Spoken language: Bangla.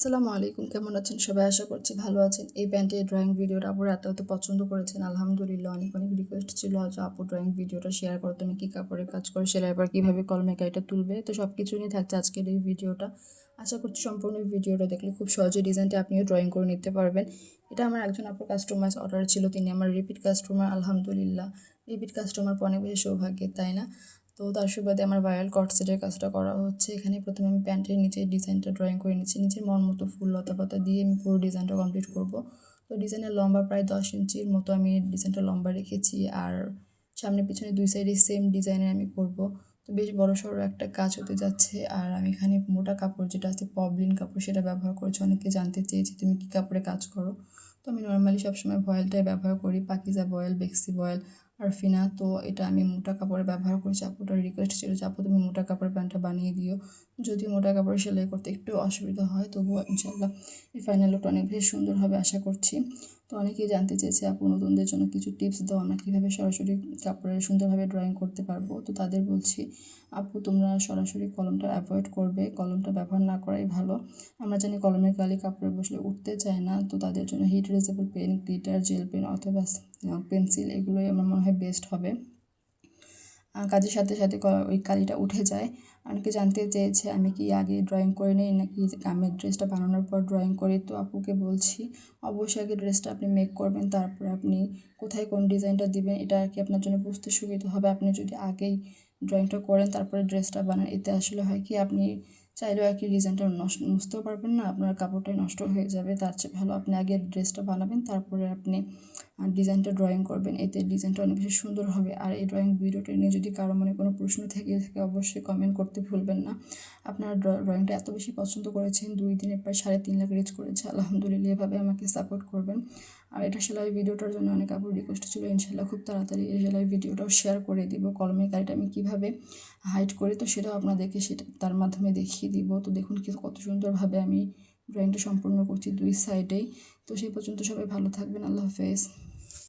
আসসালামু আলাইকুম। কেমন আছেন? সবাই আশা করছি ভালো আছেন। এই প্যান্টের ড্রয়িং ভিডিওটা আপুর এত এত পছন্দ করেছেন। আলহামদুলিল্লাহ, অনেক অনেক রিকোয়েস্ট ছিল। আজ আপু ড্রয়িং ভিডিওটা শেয়ার করো তুমি কী কাপড়ের কাজ করো সেলাই পর কীভাবে কলমে কাইটা তুলবে? তো সব কিছু নিয়ে থাকছে আজকের এই ভিডিওটা। আশা করছি সম্পূর্ণ ভিডিওটা দেখলে খুব সহজে ডিজাইনটা আপনিও ড্রয়িং করে নিতে পারবেন। এটা আমার একজন আপুর কাস্টমাইজ অর্ডার ছিল। তিনি আমার রিপিট কাস্টমার আলহামদুলিল্লাহ। রিপিট কাস্টমার অনেক বেশি সৌভাগ্যের, তাই না? তো তার সুবাদে আমার ভাইরাল কটসেটের কাজটা করা হচ্ছে। এখানে প্রথমে আমি প্যান্টের নিচে ডিজাইনটা ড্রয়িং করে নিচ্ছি। নিচের মন মতো ফুল লতা পাতা দিয়ে আমি পুরো ডিজাইনটা কমপ্লিট করব। তো ডিজাইনের লম্বা প্রায় দশ ইঞ্চির মতো আমি ডিজাইনটা লম্বা রেখেছি আর সামনে পিছনে দুই সাইডে সেম ডিজাইনের আমি করব। তো বেশ বড় সড়ো একটা কাজ হতে যাচ্ছে আর আমি এখানে মোটা কাপড় যেটা আছে পবলিন কাপড় সেটা ব্যবহার করেছি। অনেকে জানতে চেয়েছি তুমি কী কাপড়ে কাজ করো। তো আমি নর্মালি সবসময় ভয়েলটাই ব্যবহার করি। পাকিজা বয়েল, বেক্সি বয়েল আরফিনা তো এটা আমি মোটা কাপড়ে ব্যবহার করেছি আপুটার রিকোয়েস্ট ছিল, যে আপু তুমি মোটা কাপড়ের প্যান্টটা বানিয়ে দিও। যদি মোটা কাপড়ে সেলাই করতে একটু অসুবিধা হয়, তবুও ইনশাল্লাহ এই ফাইনাল লুকটা অনেক বেশ সুন্দর হবে, আশা করছি। তো অনেকেই জানতে চেয়েছে, আপু, নতুনদের জন্য কিছু টিপস দাও, আমরা কীভাবে সরাসরি কাপড়ের সুন্দরভাবে ড্রয়িং করতে পারব? তো তাদের বলছি, আপু, তোমরা সরাসরি কলমটা অ্যাভয়েড করবে, কলমটা ব্যবহার না করাই ভালো। আমরা জানি কলমের কালি কাপড়ে বসলে উঠতে চায় না, তো তাদের জন্য heat erasable pen glitter gel pen অথবা পেন্সিল এগুলোই আমার মনে হয় বেস্ট হবে। কাজের সাথে সাথে ওই কালিটা উঠে যায়। অনেকে জানতে চেয়েছে, আমি কি আগে ড্রয়িং করে নিই নাকি আমি ড্রেসটা বানানোর পর ড্রয়িং করি? তো আপুকে বলছি, অবশ্যই আগে ড্রেসটা আপনি মেক করবেন, তারপর আপনি কোথায় কোন ডিজাইনটা দিবেন, এটা আর কি আপনার জন্য বুঝতে সুবিধা হবে। আপনি যদি আগেই ড্রয়িংটা করেন, তারপরে ড্রেসটা বানান, এতে আসলে হয় কি, আপনি চাইলেও আর কি ডিজাইনটা নষ্ট, মুছতেও পারবেন না, আপনার কাপড়টাই নষ্ট হয়ে যাবে। তার চেয়ে ভালো আপনি আগে ড্রেসটা বানাবেন, তারপরে আপনি ডিজাইনটা ড্রয়িং করবেন, এতে ডিজাইনটা অনেক বেশি সুন্দর হবে। আর এই ড্রয়িং ভিডিওটা নিয়ে যদি কারও মনে কোনো প্রশ্ন থেকে থাকে, অবশ্যই কমেন্ট করতে ভুলবেন না। আপনার ড্রয়িংটা এত বেশি পছন্দ করেছেন, দুই দিনে প্রায় সাড়ে তিন লাখ রিচ করেছে। আলহামদুলিল্লাহ, এভাবে আমাকে সাপোর্ট করবেন। আর এটা সেলাই ভিডিওটার জন্য অনেক আপুর রিকোয়েস্ট ছিল ইনশাল্লাহ খুব তাড়াতাড়ি এই সেলাই ভিডিওটাও শেয়ার করে দিব। কলমের গাড়িটা আমি কীভাবে হাইড করি, তো সেটাও আপনাদেরকে সেটা, তার মাধ্যমে দেখিয়ে দিব। তো দেখুন কি, কত সুন্দরভাবে আমি ড্রয়িংটা সম্পূর্ণ করছি দুই সাইডেই তো সেই পর্যন্ত সবাই ভালো থাকবেন, আল্লাহ হাফেজ।